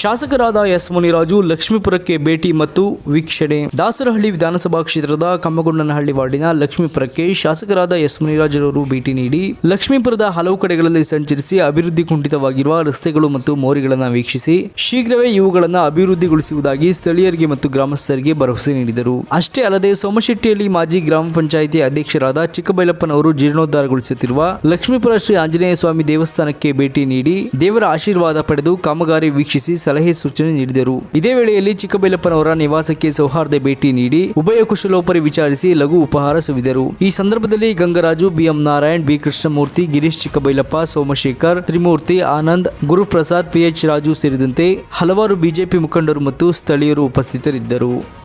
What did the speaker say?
ಶಾಸಕರಾದ ಎಸ್ ಮುನಿರಾಜು, ಲಕ್ಷ್ಮೀಪುರಕ್ಕೆ ಭೇಟಿ ಮತ್ತು ವೀಕ್ಷಣೆ. ದಾಸರಹಳ್ಳಿ ವಿಧಾನಸಭಾ ಕ್ಷೇತ್ರದ ಕಮ್ಮಗೊಂಡನಹಳ್ಳಿ ವಾರ್ಡಿನ ಲಕ್ಷ್ಮೀಪುರಕ್ಕೆ ಶಾಸಕರಾದ ಎಸ್ ಮುನಿರಾಜರವರು ಭೇಟಿ ನೀಡಿ, ಲಕ್ಷ್ಮೀಪುರದ ಹಲವು ಕಡೆಗಳಲ್ಲಿ ಸಂಚರಿಸಿ ಅಭಿವೃದ್ಧಿ ಕುಂಠಿತವಾಗಿರುವ ರಸ್ತೆಗಳು ಮತ್ತು ಮೋರಿಗಳನ್ನು ವೀಕ್ಷಿಸಿ, ಶೀಘ್ರವೇ ಇವುಗಳನ್ನು ಅಭಿವೃದ್ಧಿಗೊಳಿಸುವುದಾಗಿ ಸ್ಥಳೀಯರಿಗೆ ಮತ್ತು ಗ್ರಾಮಸ್ಥರಿಗೆ ಭರವಸೆ ನೀಡಿದರು. ಅಷ್ಟೇ ಅಲ್ಲದೆ ಸೋಮಶೆಟ್ಟಿಯಲ್ಲಿ ಮಾಜಿ ಗ್ರಾಮ ಪಂಚಾಯಿತಿ ಅಧ್ಯಕ್ಷರಾದ ಚಿಕ್ಕಬೈಲಪ್ಪನವರು ಜೀರ್ಣೋದ್ಧಾರಗೊಳಿಸುತ್ತಿರುವ ಲಕ್ಷ್ಮೀಪುರ ಶ್ರೀ ಆಂಜನೇಯ ಸ್ವಾಮಿ ದೇವಸ್ಥಾನಕ್ಕೆ ಭೇಟಿ ನೀಡಿ, ದೇವರ ಆಶೀರ್ವಾದ ಪಡೆದು ಕಾಮಗಾರಿ ವೀಕ್ಷಿಸಿ ಸಲಹೆ ಸೂಚನೆ ನೀಡಿದರು. ಇದೇ ವೇಳೆಯಲ್ಲಿ ಚಿಕ್ಕಬೈಲಪ್ಪನವರ ನಿವಾಸಕ್ಕೆ ಸೌಹಾರ್ದ ಭೇಟಿ ನೀಡಿ ಉಭಯ ಕುಶಲೋಪರಿ ವಿಚಾರಿಸಿ ಲಘು ಉಪಹಾರ ಸುವಿದರು. ಈ ಸಂದರ್ಭದಲ್ಲಿ Gangaraju, B M Narayan, B Krishnamurthy, Girish Chikkabailappa Somashekar, Trimurthy Anand, Guruprasad P H Raju ಸೇರಿದಂತೆ ಹಲವಾರು ಬಿಜೆಪಿ ಮುಖಂಡರು ಮತ್ತು ಸ್ಥಳೀಯರು ಉಪಸ್ಥಿತರಿದ್ದರು.